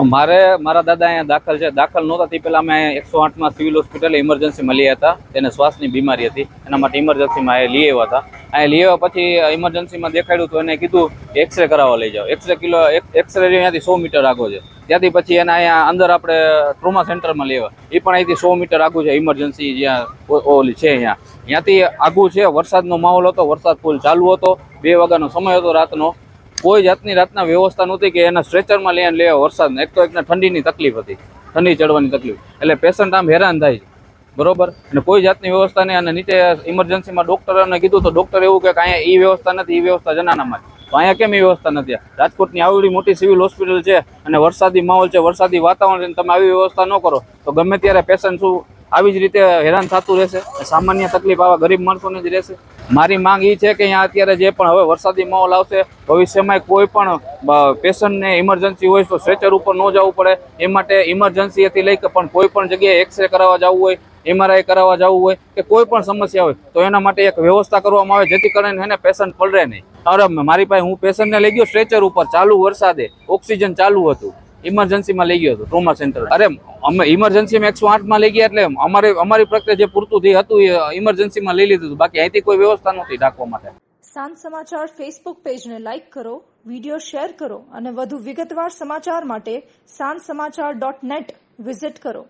મારે, મારા દાદા અહીંયા દાખલ છે. દાખલ નહોતા, તે પહેલાં અમે એકસો આઠમાં સિવિલ હોસ્પિટલ ઇમરજન્સીમાં મળી હતા. તેને શ્વાસની બીમારી હતી. એના માટે ઇમરજન્સીમાં એ લઈ આવ્યા હતા. અહીંયા લઈ આવ્યા પછી ઇમરજન્સીમાં દેખાડ્યું તો એને કીધું એક્સરે કરાવવા લઈ જાઓ. એક્સરે કિલો એક્સરે અહીંયાથી સો મીટર આગો છે. ત્યાંથી પછી એને અહીંયા અંદર આપણે ટ્રોમા સેન્ટરમાં લેવા એ પણ અહીંથી સો મીટર આગું છે, ઇમરજન્સી જ્યાં ઓલી છે અહીંયા. ત્યાંથી આગું છે, વરસાદનો માહોલ હતો, વરસાદ ફૂલ ચાલુ હતો. બે વાગ્યાનો સમય હતો રાતનો. કોઈ જાતની રાતના વ્યવસ્થા નહોતી કે એના સ્ટ્રેચરમાં લઈને લેવા વરસાદ એક તો એકને ઠંડીની તકલીફ હતી. ઠંડી ચડવાની તકલીફ. એટલે પેશન્ટ આમ હેરાન થાય છે. બરોબર? અને કોઈ જાતની વ્યવસ્થા નહીં. અને નીચે ઇમરજન્સીમાં ડૉક્ટરને કીધું તો ડોક્ટર એવું કે અહીંયા એ વ્યવસ્થા નથી એ વ્યવસ્થા જનાનામાં. તો અહીંયા કેમ એ વ્યવસ્થા નથી? રાજકોટની આવડી મોટી સિવિલ હોસ્પિટલ છે અને વરસાદી માહોલ છે, વરસાદી વાતાવરણ તમે આવી વ્યવસ્થા ન કરો, તો ગમે ત્યારે પેશન્ટ શું આવી જ રીતે હેરાન થતું રહેશે સામાન્ય તકલીફ આવા ગરીબ માણસોને જ રહેશે. મારી માંગ એ છે કે અહીંયા અત્યારે જે પણ હવે વરસાદી માહોલ આવશે, ભવિષ્યમાં કોઈ પણ પેશન્ટને ઇમરજન્સી હોય તો સ્ટ્રેચર ઉપર ન જવું પડે. એ માટે ઇમરજન્સીથી લઈ કે પણ કોઈ પણ જગ્યાએ એક્સરે કરાવવા જવું હોય એમઆરઆઈ કરાવવા જવું હોય કે કોઈ પણ સમસ્યા હોય, તો એના માટે એક વ્યવસ્થા કરવામાં આવે જેથી કરીને એને પેશન્ટ પલરે નહીં. અરે મારી પાસે હું પેશન્ટને લઈ ગયો સ્ટ્રેચર ઉપર, ચાલુ વરસાદે, ઓક્સિજન ચાલુ હતું. ઇમરજન્સીમાં લઈ ગયો હતો ટ્રોમા સેન્ટર અરે, અમે ઇમરજન્સીમાં એકસો આઠમાં લઈ ગયા એટલે અમારે, અમારી પ્રત્યે જે પૂરતું જે હતું, એ ઇમરજન્સીમાં લઈ લીધું હતું. બાકી અહીંથી કોઈ વ્યવસ્થા નહોતી રાખવા માટે. સાંજ સમાચાર ફેસબુક પેજને લાઇક કરો વીડિયો શેર કરો અને વધુ વિગતવાર સમાચાર માટે સાંજ સમાચાર ડોટ નેટ વિઝિટ કરો.